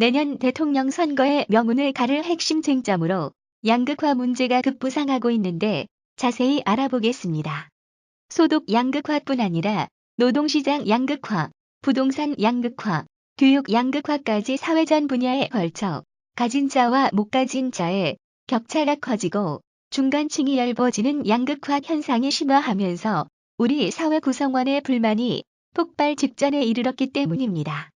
내년 대통령 선거의 명운을 가를 핵심 쟁점으로 양극화 문제가 급부상하고 있는데 자세히 알아보겠습니다. 소득 양극화뿐 아니라 노동시장 양극화, 부동산 양극화, 교육 양극화까지 사회 전 분야에 걸쳐 가진 자와 못 가진 자의 격차가 커지고 중간층이 얇아지는 양극화 현상이 심화하면서 우리 사회 구성원의 불만이 폭발 직전에 이르렀기 때문입니다.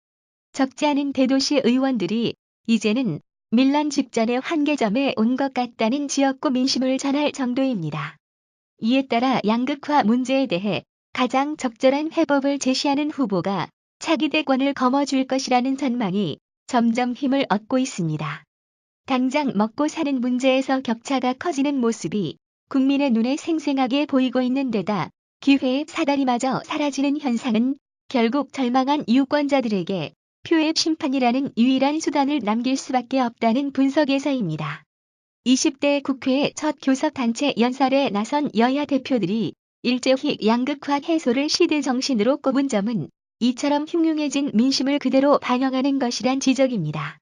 적지 않은 대도시 의원들이 이제는 밀란 직전의 한계점에 온 것 같다는 지역구 민심을 전할 정도입니다. 이에 따라 양극화 문제에 대해 가장 적절한 해법을 제시하는 후보가 차기 대권을 거머쥘 것이라는 전망이 점점 힘을 얻고 있습니다. 당장 먹고 사는 문제에서 격차가 커지는 모습이 국민의 눈에 생생하게 보이고 있는 데다 기회의 사다리마저 사라지는 현상은 결국 절망한 유권자들에게 표의 심판이라는 유일한 수단을 남길 수밖에 없다는 분석에서입니다. 20대 국회 첫 교섭단체 연설에 나선 여야 대표들이 일제히 양극화 해소를 시대 정신으로 꼽은 점은 이처럼 흉흉해진 민심을 그대로 반영하는 것이란 지적입니다.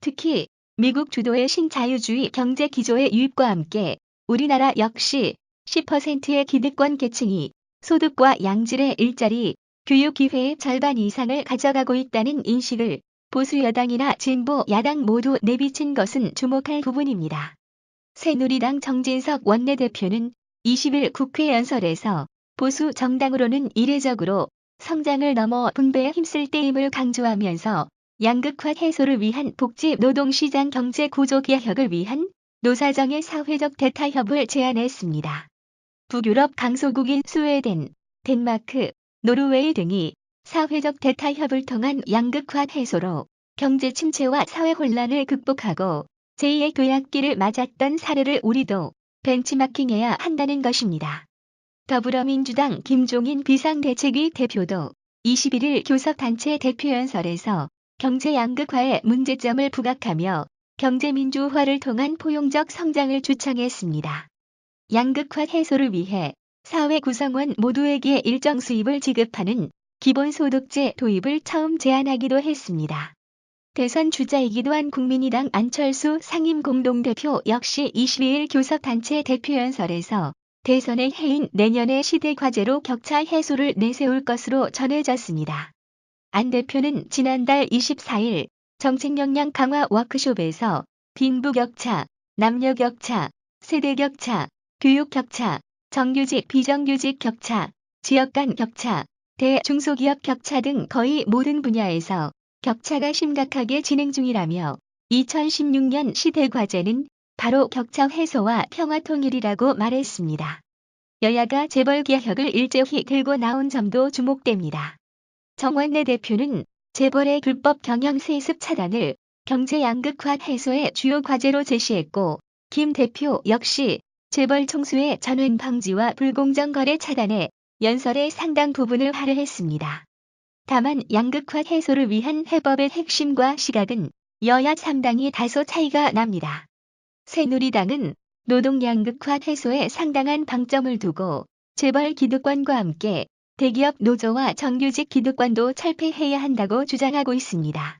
특히 미국 주도의 신자유주의 경제 기조의 유입과 함께 우리나라 역시 10%의 기득권 계층이 소득과 양질의 일자리, 교육 기회의 절반 이상을 가져가고 있다는 인식을 보수 여당이나 진보 야당 모두 내비친 것은 주목할 부분입니다. 새누리당 정진석 원내대표는 20일 국회 연설에서 보수 정당으로는 이례적으로 성장을 넘어 분배에 힘쓸 때임을 강조하면서 양극화 해소를 위한 복지 노동시장 경제 구조 개혁을 위한 노사정의 사회적 대타협을 제안했습니다. 북유럽 강소국인 스웨덴, 덴마크, 노르웨이 등이 사회적 대타협을 통한 양극화 해소로 경제 침체와 사회 혼란을 극복하고 제2의 도약기를 맞았던 사례를 우리도 벤치마킹해야 한다는 것입니다. 더불어민주당 김종인 비상대책위 대표도 21일 교섭단체 대표연설에서 경제 양극화의 문제점을 부각하며 경제민주화를 통한 포용적 성장을 주창했습니다. 양극화 해소를 위해 사회 구성원 모두에게 일정 수입을 지급하는 기본소득제 도입을 처음 제안하기도 했습니다. 대선 주자이기도 한 국민의당 안철수 상임 공동대표 역시 22일 교섭단체 대표연설에서 대선의 해인 내년의 시대 과제로 격차 해소를 내세울 것으로 전해졌습니다. 안 대표는 지난달 24일 정책 역량 강화 워크숍에서 빈부 격차, 남녀 격차, 세대 격차, 교육 격차, 정규직 비정규직 격차, 지역 간 격차, 대중소기업 격차 등 거의 모든 분야에서 격차가 심각하게 진행 중이라며 2016년 시대 과제는 바로 격차 해소와 평화 통일이라고 말했습니다. 여야가 재벌 개혁을 일제히 들고 나온 점도 주목됩니다. 정원내 대표는 재벌의 불법 경영 세습 차단을 경제 양극화 해소의 주요 과제로 제시했고 김 대표 역시 재벌 총수의 전횡 방지와 불공정 거래 차단에 연설의 상당 부분을 할애했습니다. 다만 양극화 해소를 위한 해법의 핵심과 시각은 여야 3당이 다소 차이가 납니다. 새누리당은 노동 양극화 해소에 상당한 방점을 두고 재벌 기득권과 함께 대기업 노조와 정규직 기득권도 철폐해야 한다고 주장하고 있습니다.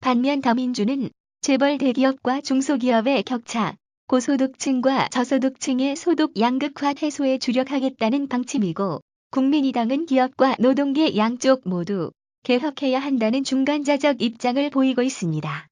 반면 더민주는 재벌 대기업과 중소기업의 격차, 고소득층과 저소득층의 소득 양극화 해소에 주력하겠다는 방침이고 국민의당은 기업과 노동계 양쪽 모두 개혁해야 한다는 중간자적 입장을 보이고 있습니다.